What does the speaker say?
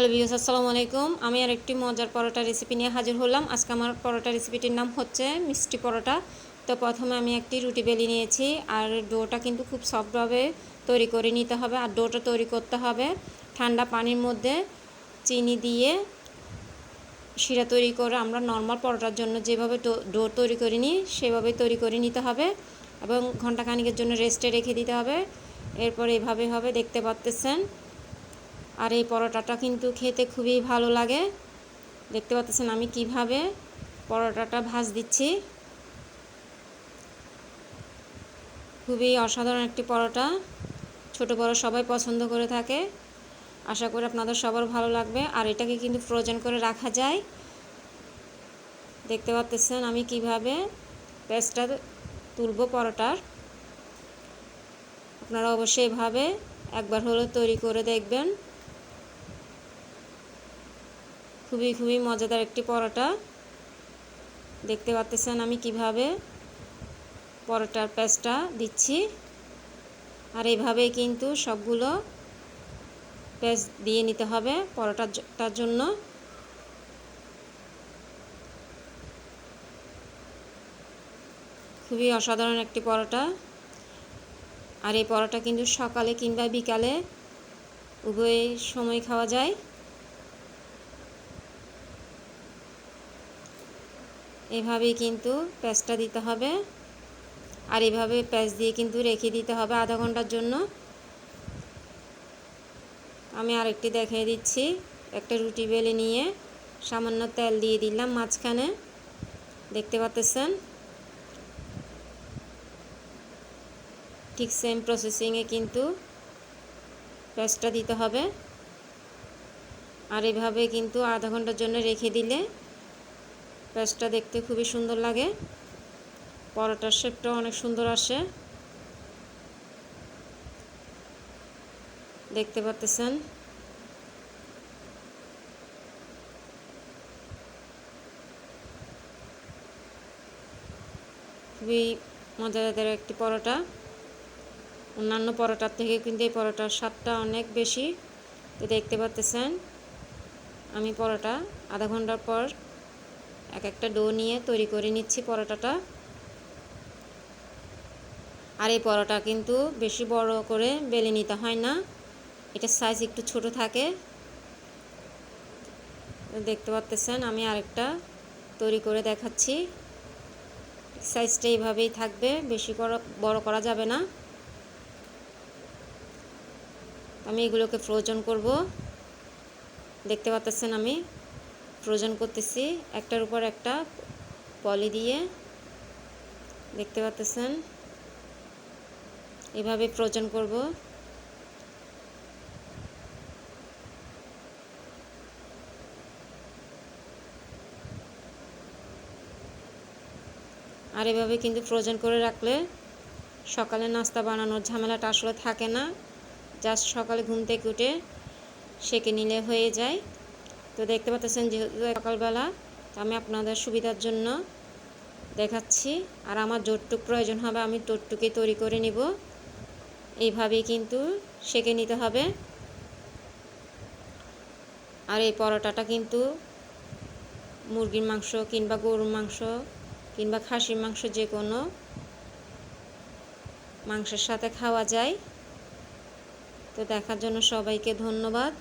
Hello বিয়স আসসালামু আলাইকুম। আমি আর একটি মজার পরোটা রেসিপি নিয়ে হাজির হলাম। আজকে আমার পরোটা রেসিপিটির নাম হচ্ছে মিষ্টি পরোটা। তো প্রথমে আমি একটি রুটি বেলি নিয়েছি, আর ডোটা কিন্তু খুব সফটভাবে তৈরি করে নিতে হবে, আর ডোটা তৈরি করতে হবে ঠান্ডা পানির মধ্যে। চিনি দিয়ে শিরা তৈরি করে আমরা নর্মাল পরোটার জন্য যেভাবে ডো তৈরি করে নিই, সেভাবে তৈরি করে নিতে হবে। এবং ঘণ্টা খানিকের জন্য রেস্টে রেখে দিতে হবে। এরপর এভাবে হবে, দেখতে পাচ্তেছেন আর এই পরোটাটা কিন্তু খেতে খুবই ভালো লাগে। দেখতে পাচ্ছেন আমি কীভাবে পরোটাটা ভাজ দিচ্ছি। খুবই অসাধারণ একটি পরোটা, ছোট বড় সবাই পছন্দ করে থাকে। আশা করি আপনাদের সবার ভালো লাগবে। আর এটাকে কিন্তু ফ্রোজেন করে রাখা যায়। দেখতে পাচ্ছেন আমি কীভাবে পেস্টটা তুলব পরোটার। আপনারা অবশ্যই এভাবে একবার হলে তৈরি করে দেখবেন। খুবই খুবই মজাদার একটি পরোটা। দেখতে পাচ্ছেন আমি কীভাবে পরোটার পেস্টটা দিচ্ছি। আর এইভাবেই কিন্তু সবগুলো পেস্ট দিয়ে নিতে হবে পরোটাটার জন্য। খুবই অসাধারণ একটি পরোটা। আর এই পরোটা কিন্তু সকালে কিংবা বিকালে উভয় সময় খাওয়া যায়। এভাবেই কিন্তু পেঁয়াজটা দিতে হবে। আর এভাবে পেঁয়াজ দিয়ে কিন্তু রেখে দিতে হবে আধা ঘণ্টার জন্য। আমি আরেকটি দেখিয়ে দিচ্ছি। একটা রুটি বেলে নিয়ে সামান্য তেল দিয়ে দিলাম মাঝখানে। দেখতে পাচ্ছেন? ঠিক সেম প্রসেসিংয়ে কিন্তু পেঁয়াজটা দিতে হবে। আর এভাবে কিন্তু আধা ঘণ্টার জন্য রেখে দিলে পেঁয়াজটা দেখতে খুবই সুন্দর লাগে। পরোটার শেপটাও অনেক সুন্দর আসে। দেখতে পাচ্ছেন খুবই মজাদার একটি পরোটা। অন্যান্য পরোটার থেকে কিন্তু এই পরোটার স্বাদটা অনেক বেশি। তো দেখতে পাচ্ছেন আমি পরোটা আধা ঘণ্টার পর এক একটা ডো নিয়ে তৈরি করে নিচ্ছি পরোটাটা। আর এই পরোটা কিন্তু বেশি বড় করে বেলে নিতে হয় না। এটা সাইজ একটু ছোট থাকে। দেখতে পাচ্ছেন আমি আরেকটা তৈরি করে দেখাচ্ছি। সাইজটা এইভাবেই থাকবে, বেশি বড় করা যাবে না। আমি এগুলোকে ফ্রোজন করব। দেখতে পাচ্ছেন আমি। ফ্রোজন করতেছি। একটার উপর একটা পলি দিয়ে, দেখতে পাচ্ছেন এভাবে ফ্রোজন করব। আর এভাবে কিন্তু ফ্রোজেন করে রাখলে সকালে নাস্তা বানানোর ঝামেলাটা আসলে থাকে না। জাস্ট সকালে ঘুম থেকে উঠে সেকে নিলে হয়ে যায়। তো দেখতে পাচ্ছেন যেহেতু সকালবেলা, তো আমি আপনাদের সুবিধার জন্য দেখাচ্ছি। আর আমার জোরটুক প্রয়োজন হবে, আমি টোটটুকে তৈরি করে নিব। এইভাবেই কিন্তু সেকে নিতে হবে। আর এই পরোটাটা কিন্তু মুরগির মাংস কিংবা গরুর মাংস কিংবা খাসির মাংস যে কোনো মাংসের সাথে খাওয়া যায়। তো দেখার জন্য সবাইকে ধন্যবাদ।